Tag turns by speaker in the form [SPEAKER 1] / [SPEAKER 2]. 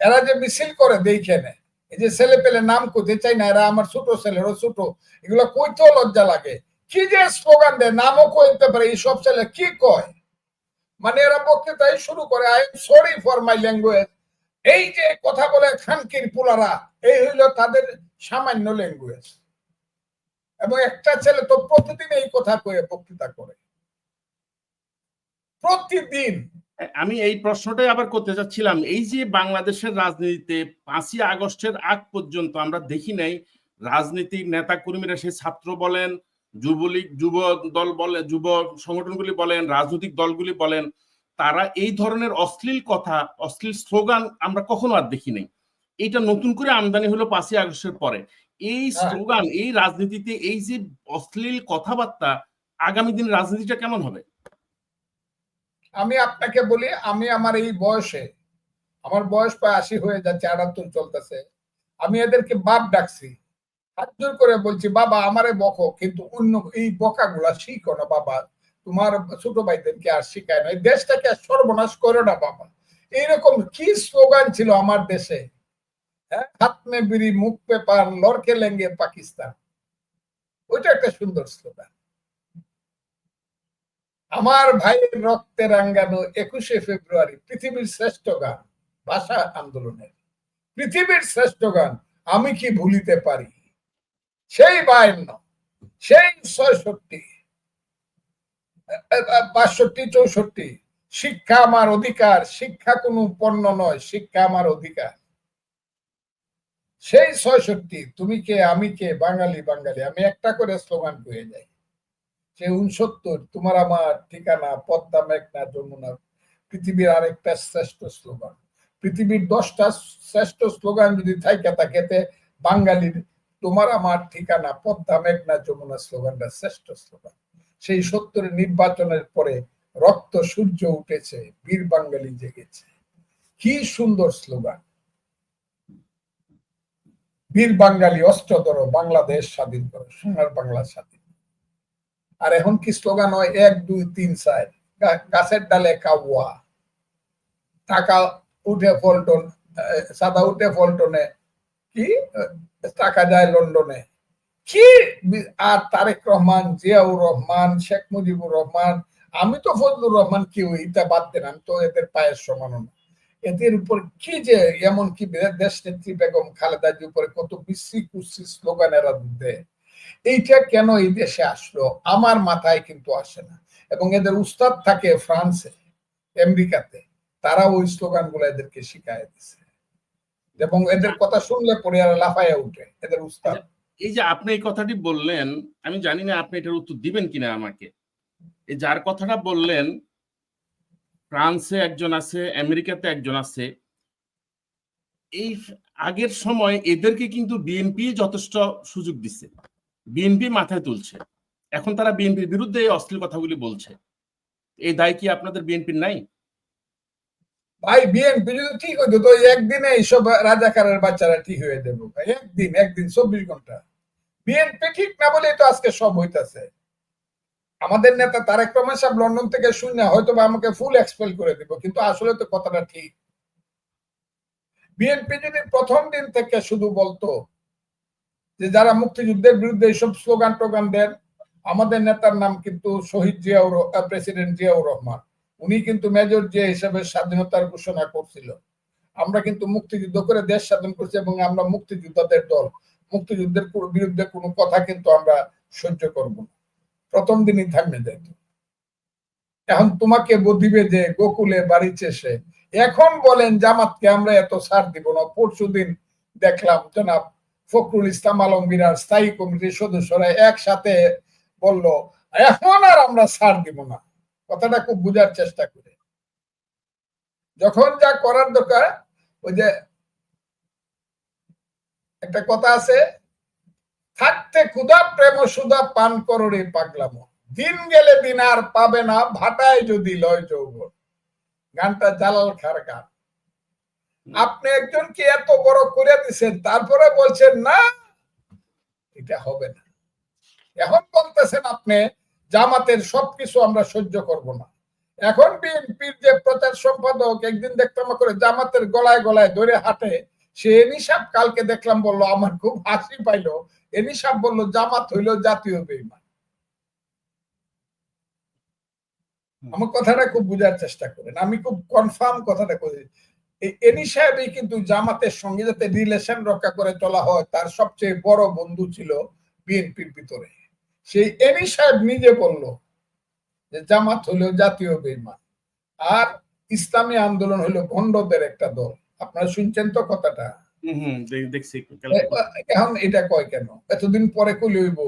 [SPEAKER 1] এরা যে মিছিল করে দেখে নেয়। এই যে ছেলে পেলে নাম করতে চাই না, এরা আমার ছোট ছেলেরও ছোট। এগুলো কইতেও লজ্জা লাগে। কি যে স্লোগান দেয়, নামও কইতে পারে, এইসব ছেলে কি কয়? মানে এরা শুরু করে I am sorry for my language এই যে কথা বলে খানকির পুলারা, এই হইল তাদের সামান্য ল্যাঙ্গুয়েজ এবং একটা ছেলে তো প্রতিদিন এই কথা কয়ে বক্তৃতা করে। প্রতিদিন
[SPEAKER 2] আমি এই প্রশ্নটাই আবার করতে চাচ্ছিলাম এই যে বাংলাদেশের রাজনীতিতে পাঁচই আগস্টের আগ পর্যন্ত আমরা দেখি নাই রাজনীতির নেতা কর্মীরা সেই ছাত্র বলেন যুবলীগ যুব দল বলে যুব সংগঠনগুলি বলেন রাজনৈতিক দলগুলি বলেন তারা এই ধরনের অশ্লীল কথা অশ্লীল স্লোগান আমরা কখনো আর দেখি নাই। এটা নতুন করে আমদানি হলো পাঁচই আগস্টের পরে। এই স্লোগান এই রাজনীতিতে এই যে অশ্লীল কথাবার্তা আগামী দিন রাজনীতিটা কেমন হবে?
[SPEAKER 1] আমি আপনাকে বলি, আমি আমার এই বয়সে, আমার বয়স প্রায় আশি হয়ে যাচ্ছে, আটাত্তর চলতেছে। আমি এদেরকে বাপ ডাকছি। হাত জোর করে বলছি, বাবা, আমারে বকো, কিন্তু অন্য এই বকাগুলা শিখো না, বাবা। তোমার ছোট ভাইদেরকে আর শিখায় না। এই দেশটাকে আর সর্বনাশ করো না, বাবা। এইরকম কি স্লোগান ছিল আমার দেশে? হ্যাঁ? হাত মে বিড়ি, মুখ পে পান লড়কে লেঙ্গে পাকিস্তান। ওইটা একটা সুন্দর স্লোগান। আমার ভাইয়ের রক্তে রাঙ্গানো একুশে ফেব্রুয়ারি পৃথিবীর শ্রেষ্ঠ গান, ভাষা আন্দোলনের। পৃথিবীর শ্রেষ্ঠ গান, আমি কি ভুলিতে পারি? সেই বায়ান্ন, সেই ছয়ষট্টি বাষট্টি চৌষট্টি, শিক্ষা আমার অধিকার, শিক্ষা কোনো পণ্য নয়, শিক্ষা আমার অধিকার। সেই ছয়ষট্টি, তুমি কে, আমি কে, বাঙালি বাঙালি, আমি একটা করে স্লোগান হয়ে যাই। সে উনসত্তর তোমার আমার ঠিকানা, পদ্মা, মেঘনা, যমুনা, পৃথিবীর আরেকটা শ্রেষ্ঠ স্লোগান। পৃথিবীর দশটা শ্রেষ্ঠ স্লোগান যদি থাকে তাকেতে বাঙালির তোমার আমার ঠিকানা, পদ্মা, মেঘনা, যমুনা স্লোগানটা শ্রেষ্ঠ স্লোগান। সেই সত্তরের নির্বাচনের পরে রক্ত, সূর্য উঠেছে, বীর বাঙালি জেগেছে। কি সুন্দর স্লোগান। বীর বাঙালি অস্ত্রধর বাংলাদেশ স্বাধীন করো, সোনার বাংলা স্বাধীন। আর এখন কি স্লোগান হয়? এক, দুই, তিন, চার। গাছের ডালে কাবুয়া টাকা উঠে ফলটন সাদা উঠে ফলটনে। কি? টাকা যায় লন্ডনে। কি? আর তারেক রহমান, জিয়াউর রহমান, শেখ মুজিবুর রহমান। আমি তো ফজলুর রহমান কি এটা বাদ দেন, আমি তো এদের পায়ের সমান না। এদের উপর কি যে এমন কি দেশ নেত্রী বেগম খালেদা উপরে কত বিশ্রী কুশ্রী স্লোগান এরা দেয়। এইটা কেন এই দেশে আসলো? আমার মাথায় কিন্তু আসে না। এবং এদের উস্তাদ থাকে ফ্রান্সে, আমেরিকাতে। তারা ওই স্লোগানগুলো এদেরকে শিখায় দিছে। এবং এদের কথা শুনলে পরে আর উঠে, এদের উস্তাদ।
[SPEAKER 2] এই যে আপনি এই কথাটি বললেন, আমি জানি না আপনি এটার উত্তর দিবেন কিনা আমাকে। এই যার কথাটা বললেন, ফ্রান্সে একজন আছে, আমেরিকাতে একজন আছে। এই আগের সময় এদেরকে কিন্তু বিএনপি যথেষ্ট সুযোগ দিচ্ছে বিএনপি মাথায় তুলছে। এখন তারা বিএনপির বিরুদ্ধে এই অশ্লীল কথাগুলি বলছে। এই দায় কি আপনাদের বিএনপির নাই?
[SPEAKER 1] ভাই, বিএনপি যদি ঠিক হইতো তো একদিনে এইসব রাজাকারের বাচ্চারা ঠিক হয়ে দেবো একদিন একদিন, চব্বিশ ঘণ্টা। বিএনপি ঠিক না বলেই তো আজকে সব হইতাছে। আমাদের নেতা তারেক রহমান সাহেব লন্ডন থেকে শুনে হয়তো বা আমাকে ফুল এক্সপেল করে দিব, কিন্তু আসলে তো কথাটা ঠিক। বিএনপি যদি প্রথম দিন থেকে শুধু বলতো যে যারা মুক্তিযুদ্ধের বিরুদ্ধে এইসব স্লোগান টোগান দেন, আমাদের নেতার নাম কিন্তু শহীদ জিয়াউর প্রেসিডেন্ট জিয়াউর রহমান। উনি কিন্তু মেজর জিয়া হিসেবে স্বাধীনতার ঘোষণা করছিল। আমরা কিন্তু মুক্তিযুদ্ধ করে দেশ স্বাধীন করছি এবং আমরা মুক্তিযোদ্ধাদের দল। মুক্তিযুদ্ধের বিরুদ্ধে কোনো কথা কিন্তু আমরা সহ্য করব না। প্রথম দিনই থামে যেত এখন তোমাকে দিবে যে গোকুলে বাড়ি চেষে। এখন বলেন জামাতকে আমরা এত ছাড় দিব না। পরশু দিন দেখলাম জনাব ফখরুল ইসলাম আলমগীর আর স্থায়ী কমিটির সদস্যরা একসাথে বলল, এখন আর আমরা ছাড় দিব না। কথাটা খুব বুঝার চেষ্টা করে। যখন যা করার দরকার, ওই যে একটা কথা আছে, থাকতে ক্ষুদা প্রেম সুদা পান কররে পাগলাম। দিন গেলে দিন আর পাবে না, ভাটায় যদি লয় যৌবন। গানটা জালাল খার গান। আপনি একজনকে এত বড় করে দিচ্ছেন তারপরে বলছেন না এটা হবে না। এখন বলতেছেন আপনি জামাতের সবকিছু আমরা সহ্য করব না। এখন বিএনপির যে প্রচার সম্পাদক একদিন দেখতাম করে জামাতের গলায় গলায় ধরে হাঁটে সে এনিসাব কালকে দেখলাম বলল আমার খুব হাসি পাইলো। এনিসাব বলল জামাত হইল জাতীয় বেইমান। আমার কথাটা খুব বুঝার চেষ্টা করেন। আমি খুব কনফার্ম কথাটা করি এনি সাহেবই কিন্তু জামাতের সঙ্গে যাতে রিলেশন রক্ষা করে চলা হয় তার সবচেয়ে বড় বন্ধু ছিল বিএনপির ভিতরে। সেই এনি সাহেব নিজে বলল যে জামাত হলো জাতীয় বেইমান আর ইসলামী আন্দোলন হলো ভণ্ডদের একটা দল। আপনারা শুনছেন তো কথাটা? এখন এটা কয় কেন? এতদিন পরে কইলে হইব